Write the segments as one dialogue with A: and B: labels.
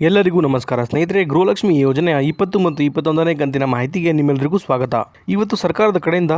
A: ಎಲ್ಲರಿಗೂ ನಮಸ್ಕಾರ. ಸ್ನೇಹಿತರೆ, ಗೃಹಲಕ್ಷ್ಮಿ ಯೋಜನೆಯ ಇಪ್ಪತ್ತು ಮತ್ತು ಇಪ್ಪತ್ತೊಂದನೇ ಕಂತಿನ ಮಾಹಿತಿಗೆ ನಿಮ್ಮೆಲ್ಲರಿಗೂ ಸ್ವಾಗತ. ಇವತ್ತು ಸರ್ಕಾರದ ಕಡೆಯಿಂದ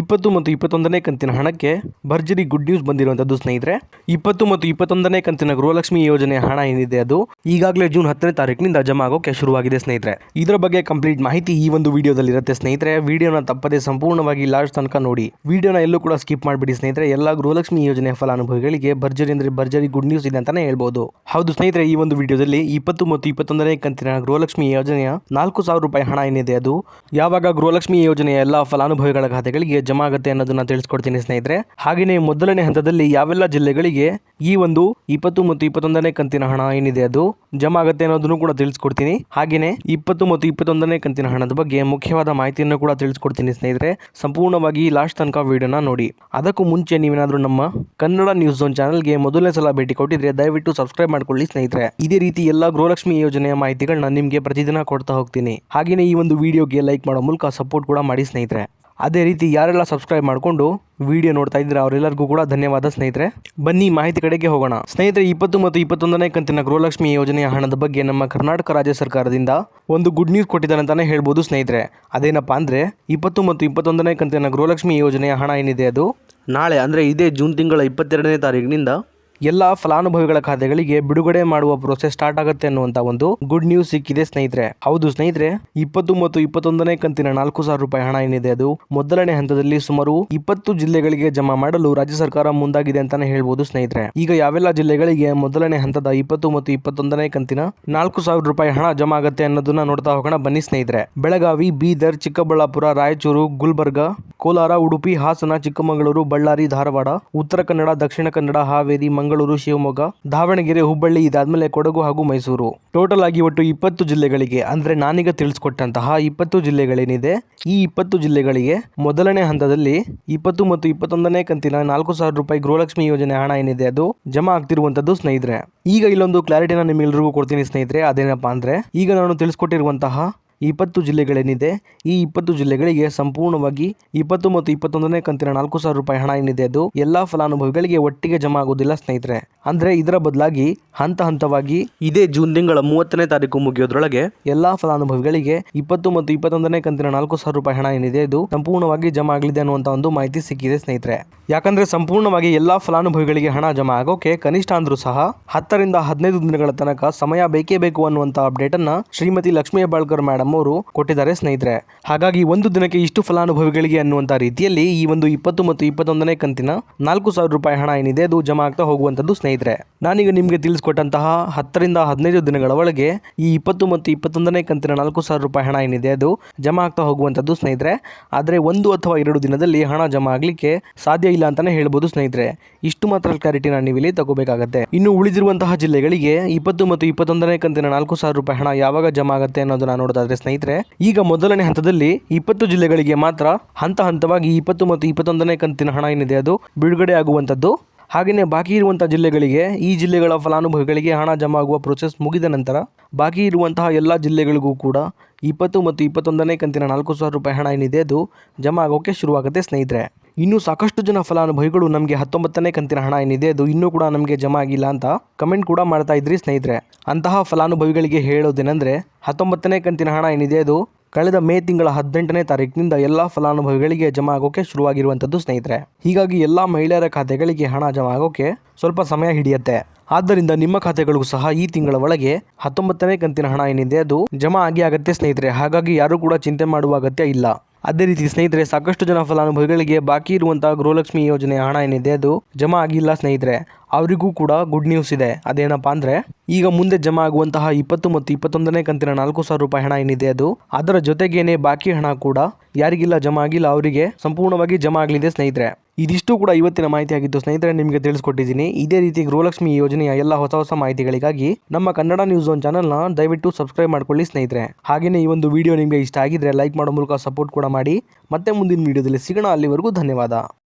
A: ಇಪ್ಪತ್ತು ಮತ್ತು ಇಪ್ಪತ್ತೊಂದನೇ ಕಂತಿನ ಹಣಕ್ಕೆ ಭರ್ಜರಿ ಗುಡ್ ನ್ಯೂಸ್ ಬಂದಿರುವಂಥದ್ದು ಸ್ನೇಹಿತರೆ. ಇಪ್ಪತ್ತು ಮತ್ತು ಇಪ್ಪತ್ತೊಂದನೇ ಕಂತಿನ ಗೃಹಲಕ್ಷ್ಮಿ ಯೋಜನೆ ಹಣ ಏನಿದೆ ಅದು ಈಗಾಗಲೇ ಜೂನ್ ಹತ್ತನೇ ತಾರೀಕಿನಿಂದ ಜಮಾ ಆಗೋಕೆ ಶುರುವಾಗಿದೆ ಸ್ನೇಹಿತರೆ. ಇದರ ಬಗ್ಗೆ ಕಂಪ್ಲೀಟ್ ಮಾಹಿತಿ ಈ ಒಂದು ವಿಡಿಯೋದಲ್ಲಿ ಇರುತ್ತೆ ಸ್ನೇಹಿತರೆ. ವಿಡಿಯೋನ ತಪ್ಪದೆ ಸಂಪೂರ್ಣವಾಗಿ ಲಾಸ್ಟ್ ತನಕ ನೋಡಿ. ವಿಡಿಯೋನ ಎಲ್ಲೂ ಕೂಡ ಸ್ಕಿಪ್ ಮಾಡಿಬಿಡಿ ಸ್ನೇಹಿತರೆ. ಎಲ್ಲ ಗೃಹಲಕ್ಷ್ಮಿ ಯೋಜನೆಯ ಫಲಾನುಭವಿಗಳಿಗೆ ಭರ್ಜರಿ ಅಂದರೆ ಭರ್ಜರಿ ಗುಡ್ ನ್ಯೂಸ್ ಇದೆ ಅಂತಾನೆ ಹೇಳ್ಬೋದು. ಹೌದು ಸ್ನೇಹಿತರೆ, ಈ ಒಂದು ವಿಡಿಯೋದಲ್ಲಿ ಇಪ್ಪತ್ತು ಮತ್ತು ಇಪ್ಪತ್ತೊಂದನೇ ಕಂತಿನ ಗೃಹಲಕ್ಷ್ಮಿ ಯೋಜನೆಯ ನಾಲ್ಕು ಸಾವಿರ ರೂಪಾಯಿ ಹಣ ಏನಿದೆ ಅದು? ಯಾವಾಗ ಗೃಹಲಕ್ಷ್ಮಿ ಯೋಜನೆಯ ಎಲ್ಲ ಫಲಾನುಭವಿಗಳ ಖಾತೆಗಳಿಗೆ ಜಮಾ ಆಗುತ್ತೆ ಅನ್ನೋದನ್ನ ತಿಳಿಸ್ಕೊಡ್ತೀನಿ ಸ್ನೇಹಿತರೆ. ಹಾಗೆಯೇ ಮೊದಲನೇ ಹಂತದಲ್ಲಿ ಯಾವೆಲ್ಲ ಜಿಲ್ಲೆಗಳಿಗೆ ಈ ಒಂದು ಇಪ್ಪತ್ತು ಮತ್ತು ಇಪ್ಪತ್ತೊಂದನೇ ಕಂತಿನ ಹಣ ಏನಿದೆ ಅದು ಜಮಾ ಆಗುತ್ತೆ ಅನ್ನೋದನ್ನು ಕೂಡ ತಿಳಿಸ್ಕೊಡ್ತೀನಿ. ಹಾಗೆಯೇ ಇಪ್ಪತ್ತು ಮತ್ತು ಇಪ್ಪತ್ತೊಂದನೇ ಕಂತಿನ ಹಣದ ಬಗ್ಗೆ ಮುಖ್ಯವಾದ ಮಾಹಿತಿಯನ್ನು ಕೂಡ ತಿಳಿಸ್ಕೊಡ್ತೀನಿ ಸ್ನೇಹಿತರೆ. ಸಂಪೂರ್ಣವಾಗಿ ಲಾಸ್ಟ್ ತನಕ ವಿಡಿಯೋನ ನೋಡಿ. ಅದಕ್ಕೂ ಮುಂಚೆ ನೀವೇನಾದರೂ ನಮ್ಮ ಕನ್ನಡ ನ್ಯೂಸ್ ಝೋನ್ ಚಾನಲ್ಗೆ ಮೊದಲನೇ ಸಲ ಭೇಟಿ ಕೊಟ್ಟಿದ್ರೆ ದಯವಿಟ್ಟು ಸಬ್ಸ್ಕ್ರೈಬ್ ಮಾಡ್ಕೊಳ್ಳಿ ಸ್ನೇಹಿತರೆ. ಇದೇ ರೀತಿ ಎಲ್ಲ ಗೃಹಲಕ್ಷ್ಮಿ ಯೋಜನೆಯ ಮಾಹಿತಿಗಳನ್ನ ನಿಮಗೆ ಪ್ರತಿದಿನ ಕೊಡ್ತಾ ಹೋಗ್ತೀನಿ. ಹಾಗೆಯೇ ಈ ಒಂದು ವಿಡಿಯೋಗೆ ಲೈಕ್ ಮಾಡೋ ಮೂಲಕ ಸಪೋರ್ಟ್ ಕೂಡ ಮಾಡಿ ಸ್ನೇಹಿತರೆ. ಅದೇ ರೀತಿ ಯಾರೆಲ್ಲ ಸಬ್ಸ್ಕ್ರೈಬ್ ಮಾಡಿಕೊಂಡು ವಿಡಿಯೋ ನೋಡ್ತಾ ಇದ್ರೆ ಅವರೆಲ್ಲರಿಗೂ ಕೂಡ ಧನ್ಯವಾದ ಸ್ನೇಹಿತರೆ. ಬನ್ನಿ ಮಾಹಿತಿ ಕಡೆಗೆ ಹೋಗೋಣ. ಸ್ನೇಹಿತರೆ ಇಪ್ಪತ್ತು ಮತ್ತು ಇಪ್ಪತ್ತೊಂದನೇ ಕಂತಿನ ಗೃಹಲಕ್ಷ್ಮಿ ಯೋಜನೆಯ ಹಣದ ಬಗ್ಗೆ ನಮ್ಮ ಕರ್ನಾಟಕ ರಾಜ್ಯ ಸರ್ಕಾರದಿಂದ ಒಂದು ಗುಡ್ ನ್ಯೂಸ್ ಕೊಟ್ಟಿದ್ದಾರೆ ಅಂತಾನೆ ಹೇಳ್ಬೋದು ಸ್ನೇಹಿತರೆ. ಅದೇನಪ್ಪ ಅಂದ್ರೆ ಇಪ್ಪತ್ತು ಮತ್ತು ಇಪ್ಪತ್ತೊಂದನೇ ಕಂತಿನ ಗೃಹಲಕ್ಷ್ಮಿ ಯೋಜನೆಯ ಹಣ ಏನಿದೆ ಅದು? ನಾಳೆ ಅಂದರೆ ಇದೇ ಜೂನ್ ತಿಂಗಳ ಇಪ್ಪತ್ತೆರಡನೇ ತಾರೀಕಿನಿಂದ ಎಲ್ಲ ಫಲಾನುಭವಿಗಳ ಖಾತೆಗಳಿಗೆ ಬಿಡುಗಡೆ ಮಾಡುವ ಪ್ರೋಸೆಸ್ ಸ್ಟಾರ್ಟ್ ಆಗುತ್ತೆ ಅನ್ನುವಂತ ಒಂದು ಗುಡ್ ನ್ಯೂಸ್ ಸಿಕ್ಕಿದೆ ಸ್ನೇಹಿತರೆ. ಹೌದು ಸ್ನೇಹಿತರೆ ಇಪ್ಪತ್ತು ಮತ್ತು ಇಪ್ಪತ್ತೊಂದನೇ ಕಂತಿನ ನಾಲ್ಕು ಸಾವಿರ ರೂಪಾಯಿ ಹಣ ಏನಿದೆ ಅದು? ಮೊದಲನೇ ಹಂತದಲ್ಲಿ ಸುಮಾರು ಇಪ್ಪತ್ತು ಜಿಲ್ಲೆಗಳಿಗೆ ಜಮಾ ಮಾಡಲು ರಾಜ್ಯ ಸರ್ಕಾರ ಮುಂದಾಗಿದೆ ಅಂತಾನೆ ಹೇಳ್ಬೋದು ಸ್ನೇಹಿತರೆ. ಈಗ ಯಾವೆಲ್ಲ ಜಿಲ್ಲೆಗಳಿಗೆ ಮೊದಲನೇ ಹಂತದ ಇಪ್ಪತ್ತು ಮತ್ತು ಇಪ್ಪತ್ತೊಂದನೇ ಕಂತಿನ ನಾಲ್ಕು ಸಾವಿರ ರೂಪಾಯಿ ಹಣ ಜಮಾ ಆಗುತ್ತೆ ಅನ್ನೋದನ್ನ ನೋಡ್ತಾ ಹೋಗೋಣ ಬನ್ನಿ ಸ್ನೇಹಿತರೆ. ಬೆಳಗಾವಿ, ಬೀದರ್, ಚಿಕ್ಕಬಳ್ಳಾಪುರ, ರಾಯಚೂರು, ಗುಲ್ಬರ್ಗ, ಕೋಲಾರ, ಉಡುಪಿ, ಹಾಸನ, ಚಿಕ್ಕಮಗಳೂರು, ಬಳ್ಳಾರಿ, ಧಾರವಾಡ, ಉತ್ತರ ಕನ್ನಡ, ದಕ್ಷಿಣ ಕನ್ನಡ, ಹಾವೇರಿ ಮಂಗಳೂರು, ಶಿವಮೊಗ್ಗ, ದಾವಣಗೆರೆ, ಹುಬ್ಬಳ್ಳಿ ಇದಾದ್ಮೇಲೆ ಕೊಡಗು ಹಾಗೂ ಮೈಸೂರು. ಟೋಟಲ್ ಆಗಿ ಒಟ್ಟು ಇಪ್ಪತ್ತು ಜಿಲ್ಲೆಗಳಿಗೆ, ಅಂದ್ರೆ ನಾನೀಗ ತಿಳಿಸ್ಕೊಟ್ಟಂತಹ ಇಪ್ಪತ್ತು ಜಿಲ್ಲೆಗಳೇನಿದೆ, ಈ ಇಪ್ಪತ್ತು ಜಿಲ್ಲೆಗಳಿಗೆ ಮೊದಲನೇ ಹಂತದಲ್ಲಿ ಇಪ್ಪತ್ತು ಮತ್ತು ಇಪ್ಪತ್ತೊಂದನೇ ಕಂತಿನ ನಾಲ್ಕು ಸಾವಿರ ರೂಪಾಯಿ ಗೃಹಲಕ್ಷ್ಮಿ ಯೋಜನೆ ಹಣ ಏನಿದೆ, ಅದು ಜಮಾ ಆಗ್ತಿರುವಂತದ್ದು ಸ್ನೇಹಿತರೆ. ಈಗ ಇಲ್ಲೊಂದು ಕ್ಲಾರಿಟಿನ ನಿಮ್ಗೆಲ್ರಿಗೂ ಕೊಡ್ತೀನಿ ಸ್ನೇಹಿತರೆ, ಅದೇನಪ್ಪಾ ಅಂದ್ರೆ ಈಗ ನಾನು ತಿಳಿಸ್ಕೊಟ್ಟಿರುವಂತಹ ಇಪ್ಪತ್ತು ಜಿಲ್ಲೆಗಳೇನಿದೆ, ಈ ಇಪ್ಪತ್ತು ಜಿಲ್ಲೆಗಳಿಗೆ ಸಂಪೂರ್ಣವಾಗಿ ಇಪ್ಪತ್ತು ಮತ್ತು ಇಪ್ಪತ್ತೊಂದನೇ ಕಂತಿನ ನಾಲ್ಕು ಸಾವಿರ ರೂಪಾಯಿ ಹಣ ಏನಿದೆ, ಅದು ಎಲ್ಲಾ ಫಲಾನುಭವಿಗಳಿಗೆ ಒಟ್ಟಿಗೆ ಜಮಾ ಆಗೋದಿಲ್ಲ ಸ್ನೇಹಿತರೆ. ಅಂದ್ರೆ ಇದರ ಬದಲಾಗಿ ಹಂತ ಹಂತವಾಗಿ ಇದೇ ಜೂನ್ ತಿಂಗಳ ಮೂವತ್ತನೇ ತಾರೀಕು ಮುಗಿಯೋದ್ರೊಳಗೆ ಎಲ್ಲಾ ಫಲಾನುಭವಿಗಳಿಗೆ ಇಪ್ಪತ್ತು ಮತ್ತು ಇಪ್ಪತ್ತೊಂದನೇ ಕಂತಿನ ನಾಲ್ಕು ಸಾವಿರ ರೂಪಾಯಿ ಹಣ ಏನಿದೆ ಇದು ಸಂಪೂರ್ಣವಾಗಿ ಜಮಾ ಆಗಲಿದೆ ಅನ್ನುವಂತ ಒಂದು ಮಾಹಿತಿ ಸಿಕ್ಕಿದೆ ಸ್ನೇಹಿತರೆ. ಯಾಕಂದ್ರೆ ಸಂಪೂರ್ಣವಾಗಿ ಎಲ್ಲಾ ಫಲಾನುಭವಿಗಳಿಗೆ ಹಣ ಜಮಾ ಆಗೋಕೆ ಕನಿಷ್ಠ ಅಂದ್ರೂ ಸಹ ಹತ್ತರಿಂದ ಹದಿನೈದು ದಿನಗಳ ತನಕ ಸಮಯ ಬೇಕೇ ಬೇಕು ಅನ್ನುವಂತ ಅಪ್ಡೇಟ್ ಅನ್ನ ಶ್ರೀಮತಿ ಲಕ್ಷ್ಮೀ ಬಾಳ್ಕರ್ ಮೇಡಮ್ ಅವರು ಕೊಟ್ಟಿದ್ದಾರೆ ಸ್ನೇಹಿತರೆ. ಹಾಗಾಗಿ ಒಂದು ದಿನಕ್ಕೆ ಇಷ್ಟು ಫಲಾನುಭವಿಗಳಿಗೆ ಅನ್ನುವಂತ ರೀತಿಯಲ್ಲಿ ಈ ಒಂದು ಇಪ್ಪತ್ತು ಮತ್ತು ಇಪ್ಪತ್ತೊಂದನೇ ಕಂತಿನ ನಾಲ್ಕು ಸಾವಿರ ರೂಪಾಯಿ ಹಣ ಏನಿದೆ ಅದು ಜಮಾ ಆಗ್ತಾ ಹೋಗುವಂತದ್ದು ಸ್ನೇಹಿತರೆ. ನಾನೀಗ ನಿಮಗೆ ತಿಳಿಸ್ಕೊಟ್ಟಂತಹ ಹತ್ತರಿಂದ ಹದಿನೈದು ದಿನಗಳ ಒಳಗೆ ಈ ಇಪ್ಪತ್ತು ಮತ್ತು ಇಪ್ಪತ್ತೊಂದನೇ ಕಂತಿನ ನಾಲ್ಕು ಸಾವಿರ ರೂಪಾಯಿ ಹಣ ಏನಿದೆ ಅದು ಜಮಾ ಆಗ್ತಾ ಹೋಗುವಂತದ್ದು ಸ್ನೇಹಿತರೆ. ಆದರೆ ಒಂದು ಅಥವಾ ಎರಡು ದಿನದಲ್ಲಿ ಹಣ ಜಮಾ ಆಗ್ಲಿಕ್ಕೆ ಸಾಧ್ಯ ಇಲ್ಲ ಅಂತಾನೆ ಹೇಳ್ಬೋದು ಸ್ನೇಹಿತರೆ. ಇಷ್ಟು ಮಾತ್ರ ಕ್ಲಾರಿಟಿನ ನೀವು ಇಲ್ಲಿ ತಗೋಬೇಕಾಗತ್ತೆ. ಇನ್ನು ಉಳಿದಿರುವಂತಹ ಜಿಲ್ಲೆಗಳಿಗೆ ಇಪ್ಪತ್ತು ಮತ್ತು ಇಪ್ಪತ್ತೊಂದನೇ ಕಂತಿನ ನಾಲ್ಕು ಸಾವಿರ ರೂಪಾಯಿ ಹಣ ಯಾವಾಗ ಜಮಾ ಆಗುತ್ತೆ ಅನ್ನೋದನ್ನ ನೋಡೋದಾದ್ರೆ ಸ್ನೇಹಿತರೆ, ಈಗ ಮೊದಲನೇ ಹಂತದಲ್ಲಿ ಇಪ್ಪತ್ತು ಜಿಲ್ಲೆಗಳಿಗೆ ಮಾತ್ರ ಹಂತ ಹಂತವಾಗಿ ಇಪ್ಪತ್ತು ಮತ್ತು ಇಪ್ಪತ್ತೊಂದನೇ ಕಂತಿನ ಹಣ ಏನಿದೆ ಅದು ಬಿಡುಗಡೆ ಆಗುವಂಥದ್ದು. ಹಾಗೆಯೇ ಬಾಕಿ ಇರುವಂಥ ಜಿಲ್ಲೆಗಳಿಗೆ ಈ ಜಿಲ್ಲೆಗಳ ಫಲಾನುಭವಿಗಳಿಗೆ ಹಣ ಜಮಾ ಆಗುವ ಪ್ರೊಸೆಸ್ ಮುಗಿದ ನಂತರ ಬಾಕಿ ಇರುವಂತಹ ಎಲ್ಲ ಜಿಲ್ಲೆಗಳಿಗೂ ಕೂಡ ಇಪ್ಪತ್ತು ಮತ್ತು ಇಪ್ಪತ್ತೊಂದನೇ ಕಂತಿನ ನಾಲ್ಕು ಸಾವಿರ ರೂಪಾಯಿ ಹಣ ಏನಿದೆ ಅದು ಜಮಾ ಆಗೋಕ್ಕೆ ಶುರುವಾಗುತ್ತೆ ಸ್ನೇಹಿತರೆ. ಇನ್ನೂ ಸಾಕಷ್ಟು ಜನ ಫಲಾನುಭವಿಗಳು ನಮಗೆ ಹತ್ತೊಂಬತ್ತನೇ ಕಂತಿನ ಹಣ ಏನಿದೆ ಅದು ಇನ್ನೂ ಕೂಡ ನಮಗೆ ಜಮಾ ಆಗಿಲ್ಲ ಅಂತ ಕಮೆಂಟ್ ಕೂಡ ಮಾಡ್ತಾ ಇದ್ರಿ ಸ್ನೇಹಿತರೆ. ಅಂತಹ ಫಲಾನುಭವಿಗಳಿಗೆ ಹೇಳೋದೇನೆಂದರೆ ಹತ್ತೊಂಬತ್ತನೇ ಕಂತಿನ ಹಣ ಏನಿದೆ ಅದು ಕಳೆದ ಮೇ ತಿಂಗಳ ಹದಿನೆಂಟನೇ ತಾರೀಕಿನಿಂದ ಎಲ್ಲ ಫಲಾನುಭವಿಗಳಿಗೆ ಜಮಾ ಆಗೋಕೆ ಶುರುವಾಗಿರುವಂಥದ್ದು ಸ್ನೇಹಿತರೆ. ಹೀಗಾಗಿ ಎಲ್ಲ ಮಹಿಳೆಯರ ಖಾತೆಗಳಿಗೆ ಹಣ ಜಮಾ ಆಗೋಕೆ ಸ್ವಲ್ಪ ಸಮಯ ಹಿಡಿಯುತ್ತೆ. ಆದ್ದರಿಂದ ನಿಮ್ಮ ಖಾತೆಗಳಿಗೂ ಸಹ ಈ ತಿಂಗಳ ಒಳಗೆ ಹತ್ತೊಂಬತ್ತನೇ ಕಂತಿನ ಹಣ ಏನಿದೆ ಅದು ಜಮಾ ಆಗಿ ಆಗತ್ತೆ ಸ್ನೇಹಿತರೆ. ಹಾಗಾಗಿ ಯಾರು ಕೂಡ ಚಿಂತೆ ಮಾಡುವ ಅಗತ್ಯ ಇಲ್ಲ. ಅದೇ ರೀತಿ ಸ್ನೇಹಿತರೆ, ಸಾಕಷ್ಟು ಜನ ಫಲಾನುಭವಿಗಳಿಗೆ ಬಾಕಿ ಇರುವಂತಹ ಗೃಹಲಕ್ಷ್ಮಿ ಯೋಜನೆಯ ಹಣ ಏನಿದೆ ಅದು ಜಮಾ ಆಗಿಲ್ಲ ಸ್ನೇಹಿತರೆ. ಅವರಿಗೂ ಕೂಡ ಗುಡ್ ನ್ಯೂಸ್ ಇದೆ. ಅದೇನಪ್ಪ ಅಂದ್ರೆ, ಈಗ ಮುಂದೆ ಜಮಾ ಆಗುವಂತಹ ಇಪ್ಪತ್ತು ಮತ್ತು ಇಪ್ಪತ್ತೊಂದನೇ ಕಂತಿನ ನಾಲ್ಕು ಸಾವಿರ ರೂಪಾಯಿ ಹಣ ಏನಿದೆ ಅದು, ಅದರ ಜೊತೆಗೇನೆ ಬಾಕಿ ಹಣ ಕೂಡ ಯಾರಿಗಿಲ್ಲ ಜಮಾ ಆಗಿಲ್ಲ, ಅವರಿಗೆ ಸಂಪೂರ್ಣವಾಗಿ ಜಮಾ ಆಗಲಿದೆ ಸ್ನೇಹಿತರೆ. ಇದಿಷ್ಟು ಕೂಡ ಇವತ್ತಿನ ಮಾಹಿತಿ ಆಗಿದ್ದು ಸ್ನೇಹಿತರೆ, ನಿಮಗೆ ತಿಳಿಸ್ಕೊಟ್ಟಿದ್ದೀನಿ. ಇದೇ ರೀತಿ ಗೃಹಲಕ್ಷ್ಮಿ ಯೋಜನೆಯ ಎಲ್ಲ ಹೊಸ ಹೊಸ ಮಾಹಿತಿಗಳಿಗಾಗಿ ನಮ್ಮ ಕನ್ನಡ ನ್ಯೂಸ್ ಒನ್ ಚಾನಲ್ನ ದಯವಿಟ್ಟು ಸಬ್ಸ್ಕ್ರೈಬ್ ಮಾಡ್ಕೊಳ್ಳಿ ಸ್ನೇಹಿತರೆ. ಹಾಗೆಯೇ ಈ ಒಂದು ವಿಡಿಯೋ ನಿಮಗೆ ಇಷ್ಟ ಆಗಿದ್ರೆ ಲೈಕ್ ಮಾಡೋ ಮೂಲಕ ಸಪೋರ್ಟ್ ಕೂಡ ಮಾಡಿ. ಮತ್ತೆ ಮುಂದಿನ ವಿಡಿಯೋದಲ್ಲಿ ಸಿಗೋಣ, ಅಲ್ಲಿವರೆಗೂ ಧನ್ಯವಾದ.